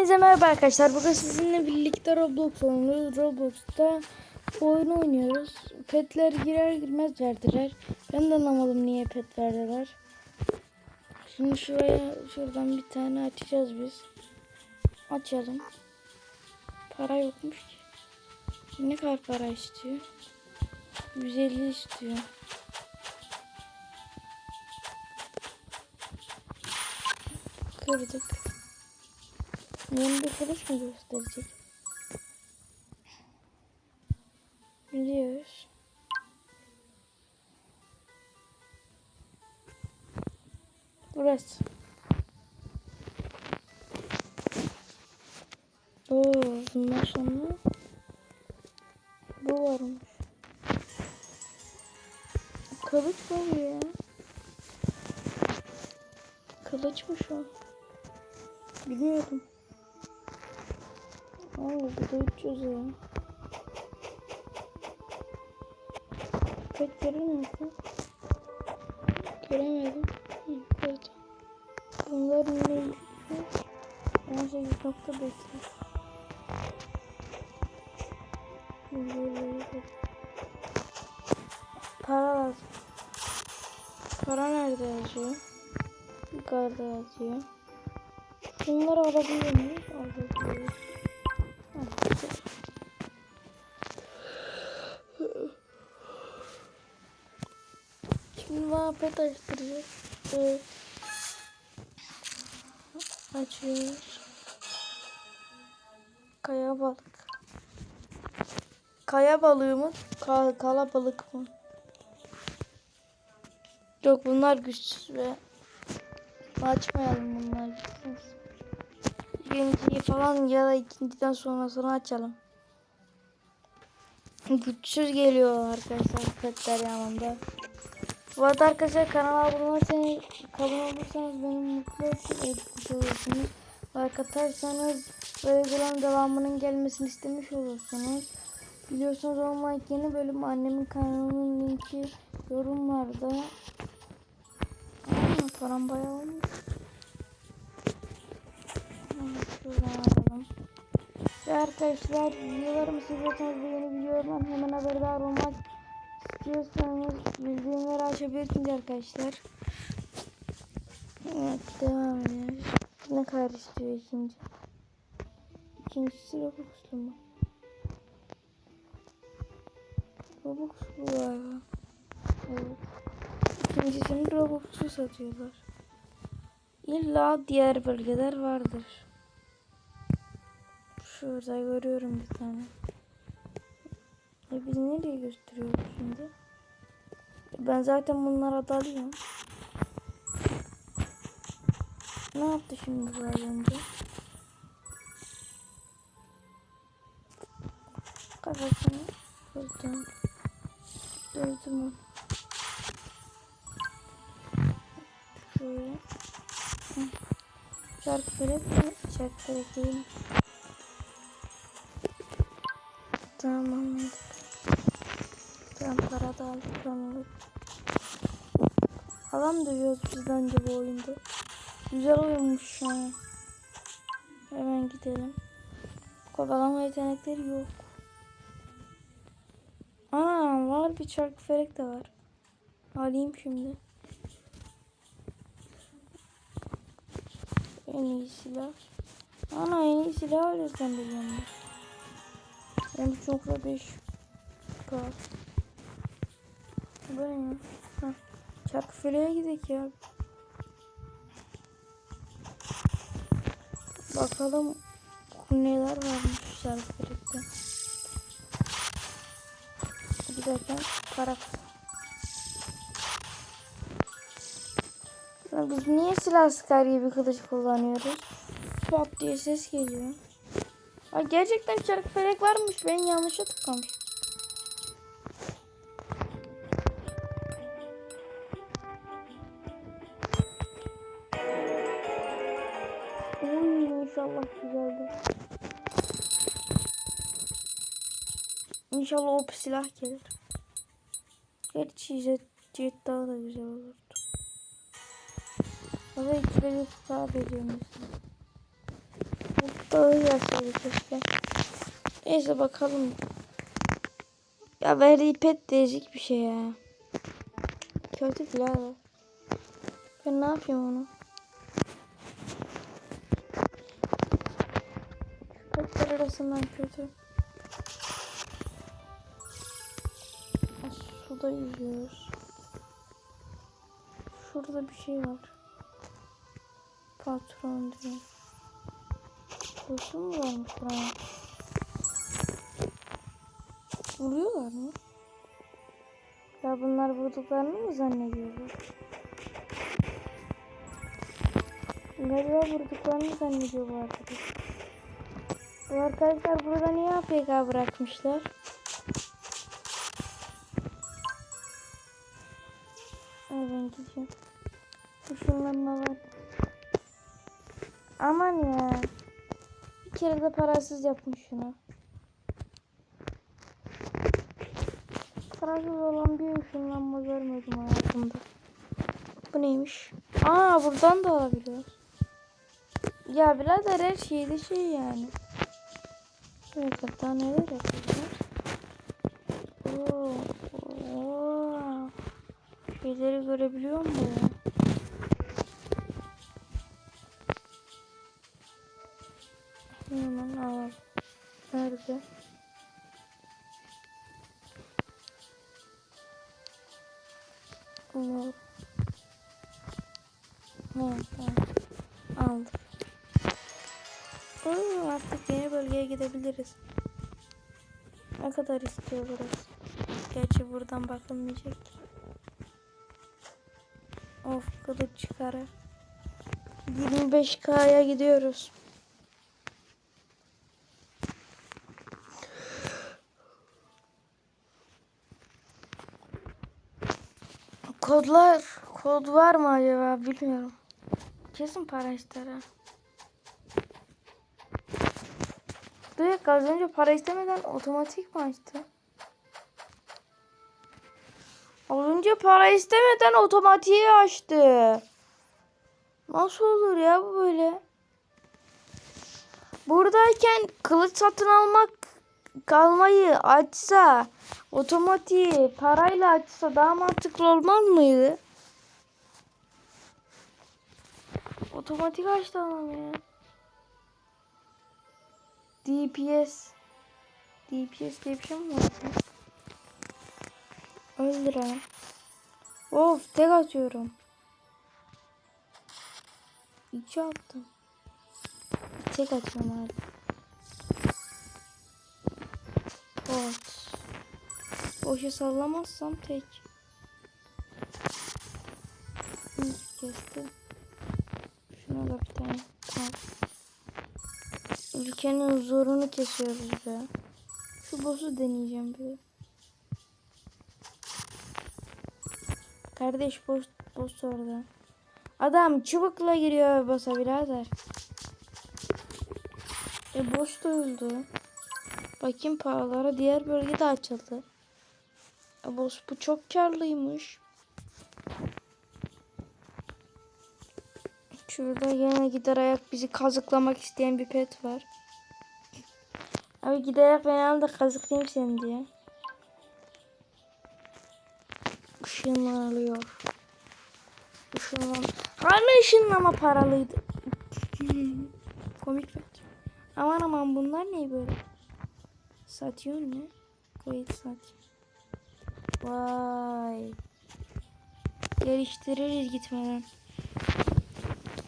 Hepinize merhaba arkadaşlar. Bugün sizinle birlikte Roblox oynuyoruz. Roblox'ta oyun oynuyoruz. Petler girer girmez verdiler. Ben de anlamadım niye pet verdiler. Şimdi şuraya şuradan bir tane açacağız biz. Açalım. Para yokmuş ki. Ne kadar para istiyor? 150 istiyor. Kırdık. Yeni bir kılıç mı gösterecek? Biliyoruz. Burası. Oo, bundan sonra bu varmış. Kılıç bu ya? Kılıç mı şu? Bilmiyorum. Oo, bu da 300 ya. Pek görünmüyor. Göremedim. Hı, gördüm. Bunların ne? 18.5 Para lazım. Para nerede yazıyor? Yukarıda yazıyor. Bunları alabiliyor muyuz? Alabiliyoruz. Muhabbet açtıracağız. Evet. Açıyoruz. Kaya balık. Kaya balığı mı? Ka kalabalık mı? Yok bunlar güçsüz ve açmayalım bunlar güçsüz. İkinciyi falan ya da ikinciden sonrasını açalım. Güçsüz geliyor arkadaşlar petler yanında. Bu arada arkadaşlar kanala abone olursanız, abone olursanız beni mutlu etmiş olursunuz. Like atarsanız böyle videoların devamının gelmesini istemiş olursunuz. Biliyorsunuz online yeni bölüm annemin kanalının linki yorumlarda. Aa, param bayağı olmuş. Ve arkadaşlar videolarımı seviyorsanız yeni videolardan hemen haberdar olmak istiyorsanız bildirimleri açabilirsiniz arkadaşlar. Evet devam ediyoruz. Ne kadar istiyor ikinci? İkincisi Robux'lu mu? Robux bu galiba. Evet. İkincisini Robux'lu satıyorlar. İlla diğer bölgeler vardır. Şurada görüyorum bir tane. E biz nereye gösteriyoruz şimdi? Ben zaten bunlara dalıyorum. Ne yaptı şimdi bu önce? Kafasını kırdım. Dövdüm onu. Şöyle. Şarkı felek mi? Şarkı felek. Tamam aldık anladık. Adam dövüyoruz biz bence bu oyunda. Güzel oyunmuş an. Hemen gidelim. Kovalama yetenekleri yok. Ana var bir çarkı felek de var. Alayım şimdi. En iyi silah. Ana en iyi silah de biliyorum. Ben çok da 5 kal. Bu ne ya? Heh. Çarkı feleğe gidelim ya. Bakalım neler varmış çarkı felekte. Giderken. Ya Biz niye silah sıkar gibi kılıç kullanıyoruz? Pat diye ses geliyor. Ay gerçekten çarkı felek varmış. Ben yanlışa tıklamış. İnşallah güzeldir. İnşallah o silah gelir. Gerçi jet, daha da güzel olurdu. Da ikide bir daha mesela. Hop. Dağı gelseydi keşke. Neyse bakalım. Ya verdiği pet değişik bir şey ya. Kötü birader. Ben ne yapayım onu? Arasından kötü. Suda yüzüyoruz. Şurada bir şey var. Patron diyor. Kurşun mu varmış buraya? Vuruyorlar mı? Ya bunlar vurduklarını mı zannediyorlar? Galiba vurduklarını zannediyor bu arkadaş. Bu arkadaşlar burada niye APK bırakmışlar? Ay ben gideceğim. Işınlanma var. Aman ya. Bir kere de parasız yapmış şunu. Parasız olan bir ışınlanma görmedim hayatımda. Bu neymiş? Aa buradan da alabiliyoruz. Ya birader her şeyde şey yani. Evet hatta neler yapıyorlar? Oo, oo. Şeyleri görebiliyor mu ya? Hemen al. Nerede? Bunu. Evet, tamam. Aldım. Oo, artık yeni bölgeye gidebiliriz. Ne kadar istiyor burası? Gerçi buradan bakılmayacak. Of kılıç çıkarı. 25k'ya gidiyoruz. Kodlar, kod var mı acaba bilmiyorum. Kesin para ister ha. Direkt az önce para istemeden otomatik mi açtı? Az önce para istemeden otomatiği açtı. Nasıl olur ya bu böyle? Buradayken kılıç satın almak kalmayı açsa otomatiği parayla açsa daha mantıklı olmaz mıydı? Otomatik açtı adam ya. DPS DPS diye bir şey mi var? Öldür ha. Of tek atıyorum. İki attım. Tek atıyorum abi. Evet. Boşa sallamazsam tek. İlk kestim. Şuna da bir tane. Ülkenin huzurunu kesiyoruz be. Şu boss'u deneyeceğim bir. Kardeş boss, boss orada. Adam çubukla giriyor boss'a birader. E boss da öldü. Bakayım paralara diğer bölgede açıldı. E boss bu çok karlıymış. Şurada yine gider ayak bizi kazıklamak isteyen bir pet var. Abi giderek beni al da kazıklayayım seni diye. Işınlanıyor. Işınlan. Hani ışınlama paralıydı. Komik pet. Aman aman bunlar ne böyle? Satıyor ne? Kayıt sat. Vay. Geliştiririz gitmeden.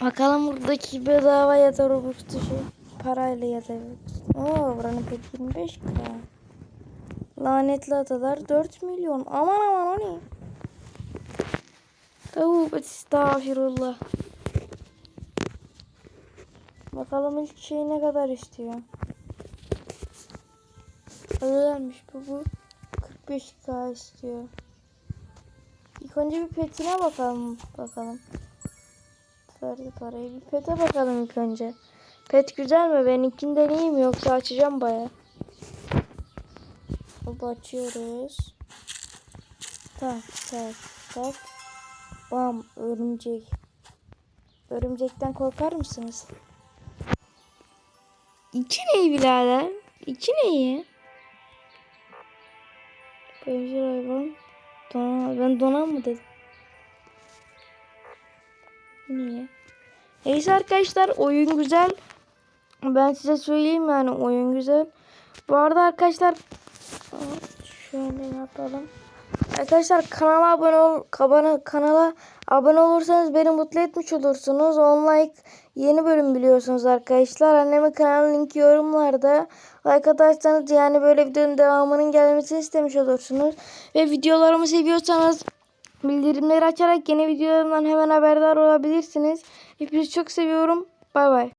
Bakalım buradaki bedava ya da Robux'ta şey parayla ya da. Oo buranın pek 25 lira. Lanetli adalar 4 milyon. Aman aman o ne? Tövbe estağfirullah. Bakalım ilk şey ne kadar istiyor. Özelmiş bu bu. 45k istiyor. İlk önce bir petine bakalım bakalım. Verdi parayı. Bir pete bakalım ilk önce. Pet güzel mi? Benimkini deneyeyim mi yoksa açacağım baya. Hop açıyoruz. Tak tak tak. Bam örümcek. Örümcekten korkar mısınız? İki ne birader? İki neyi? Evcil hayvan. Dona, ben donan mı dedim? Niye? Neyse arkadaşlar oyun güzel. Ben size söyleyeyim yani oyun güzel. Bu arada arkadaşlar şöyle yapalım. Arkadaşlar kanala abone ol kanala, kanala abone olursanız beni mutlu etmiş olursunuz. 10 like yeni bölüm biliyorsunuz arkadaşlar. Annemin kanal linki yorumlarda. Like atarsanız yani böyle videonun devamının gelmesini istemiş olursunuz. Ve videolarımı seviyorsanız bildirimleri açarak yeni videolarımdan hemen haberdar olabilirsiniz. Hepinizi çok seviyorum. Bay bay.